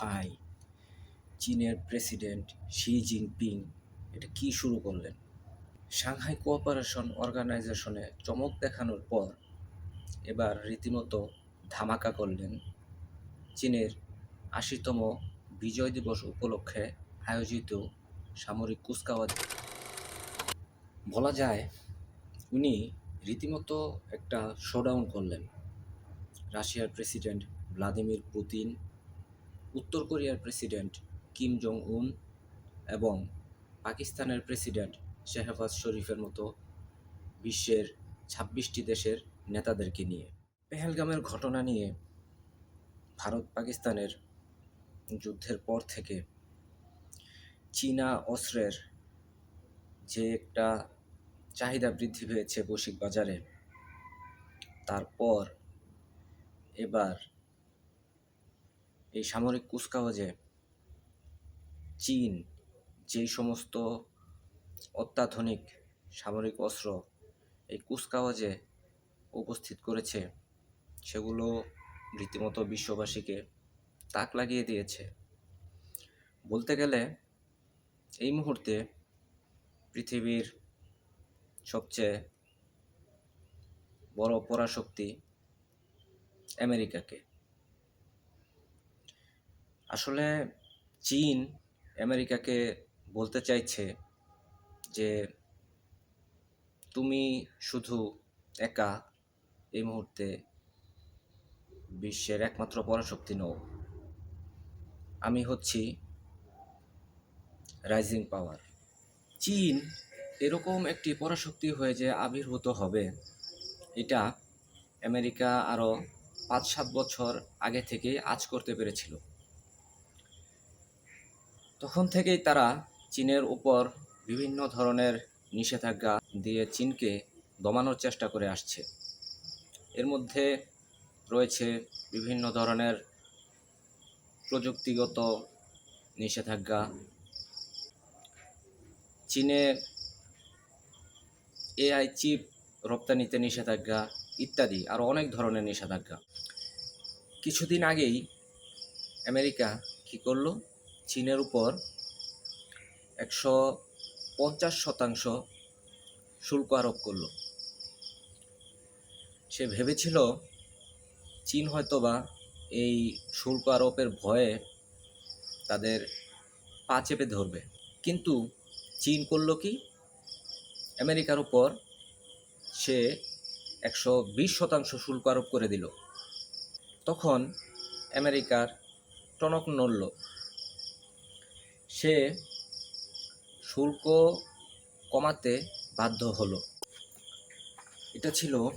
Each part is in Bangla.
ভাই, চীনের প্রেসিডেন্ট শি জিনপিং এটা কি শুরু করলেন? সাংহাই কোঅপারেশন অর্গানাইজেশনে চমক দেখানোর পর এবার রীতিমতো ধামাকা করলেন চীনের আশিতম বিজয় দিবস উপলক্ষে আয়োজিত সামরিক কুচকাওয়াজ। বলা যায়, উনি রীতিমতো একটা শোডাউন করলেন। রাশিয়ার প্রেসিডেন্ট ভ্লাদিমির পুতিন উত্তর কোরিয়ার প্রেসিডেন্ট কিম জং উন এবং পাকিস্তানের প্রেসিডেন্ট শেহবাজ শরীফের মতো বিশ্বের ছাব্বিশটি দেশের নেতাদেরকে নিয়ে। পেহেলগামের ঘটনা নিয়ে ভারত পাকিস্তানের যুদ্ধের পর থেকে চীনা অস্ত্রের যে একটা চাহিদা বৃদ্ধি পেয়েছে বৈশ্বিক বাজারে, তারপর এবার এই সামরিক কুচকাওয়াজে চীন যেই সমস্ত অত্যাধুনিক সামরিক অস্ত্র এই কুচকাওয়াজে উপস্থিত করেছে, সেগুলো রীতিমতো বিশ্ববাসীকে তাক লাগিয়ে দিয়েছে। বলতে গেলে, এই মুহূর্তে পৃথিবীর সবচেয়ে বড় পরাশক্তি আমেরিকাকে। আসলে চীন আমেরিকাকে বলতে চাইছে যে তুমি শুধু একা এই মুহূর্তে বিশ্বের একমাত্র পরাশক্তি নও, আমি হচ্ছি রাইজিং পাওয়ার চীন এরকম একটি পরাশক্তি হয়ে যে আবির্ভূত হবে, এটা আমেরিকা আরও পাঁচ সাত বছর আগে থেকেই আজ করতে পেরেছিল। তখন থেকেই তারা চীনের উপর বিভিন্ন ধরনের নিষেধাজ্ঞা দিয়ে চীনকে দমানোর চেষ্টা করে আসছে। এর মধ্যে রয়েছে বিভিন্ন ধরনের প্রযুক্তিগত নিষেধাজ্ঞা। চীনে এআই চিপ রপ্তানিতে নিষেধাজ্ঞা ইত্যাদি, আরও অনেক ধরনের নিষেধাজ্ঞা। কিছুদিন আগেই আমেরিকা কী করল? চীনের উপর একশো পঞ্চাশ শতাংশ শুল্ক আরোপ করল। সে ভেবেছিল চীন হয়তোবা এই শুল্ক আরোপের ভয়ে তাদের পা চেপে ধরবে। কিন্তু চীন করল কি? আমেরিকার উপর সে একশো বিশ শতাংশ শুল্ক আরোপ করে দিল। তখন আমেরিকার টনক নড়ল। সে শুল্ক কমাতে বাধ্য হলো। এটা ছিল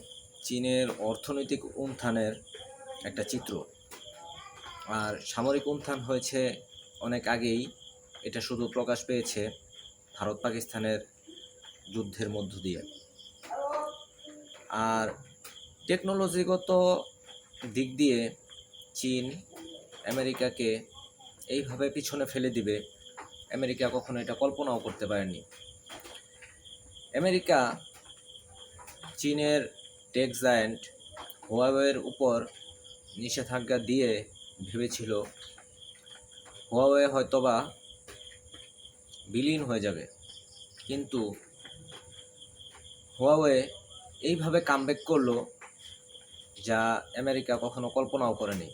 চীনের অর্থনৈতিক উত্থানের একটা চিত্র। আর সামরিক উত্থান হয়েছে অনেক আগেই। এটা শুধু প্রকাশ পেয়েছে ভারত পাকিস্তানের যুদ্ধের মধ্য দিয়ে। আর টেকনোলজিগত দিক দিয়ে চীন আমেরিকাকে এইভাবে পিছনে ফেলে দিবে আমেরিকা কখনো এটা কল্পনাও করতে পারেনি। আমেরিকা চীনের টেক জায়ান্ট হোয়াওয়ের উপর নিষেধাজ্ঞা দিয়ে ভেবেছিল, হোয়াওয়ে হয়তোবা বিলীন হয়ে যাবে। কিন্তু হোয়াওয়ে এইভাবে কামব্যাক করল যা আমেরিকা কখনো কল্পনাও করেনি।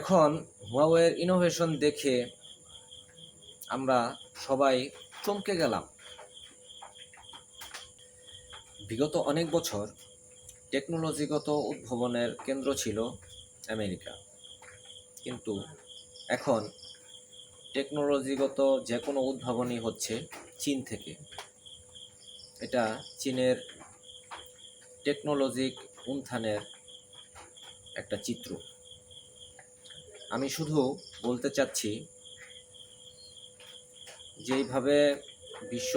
এখন হুয়াওয়ের ইনোভেশন দেখে আমরা সবাই চমকে গেলাম। বিগত অনেক বছর টেকনোলজিগত উদ্ভাবনের কেন্দ্র ছিল আমেরিকা। কিন্তু এখন টেকনোলজিগত যে কোনো উদ্ভাবনই হচ্ছে চীন থেকে। এটা চীনের টেকনোলজিক উন্থানের একটা চিত্র। আমি শুধু বলতে চাচ্ছি যেইভাবে বিশ্ব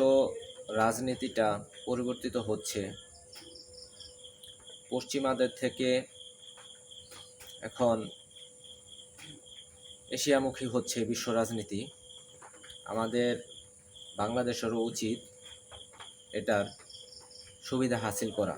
রাজনীতিটা পরিবর্তিত হচ্ছে, পশ্চিমাদের থেকে এখন এশিয়ামুখী হচ্ছে বিশ্ব রাজনীতি। আমাদের বাংলাদেশেরও উচিত এটার সুবিধা হাসিল করা।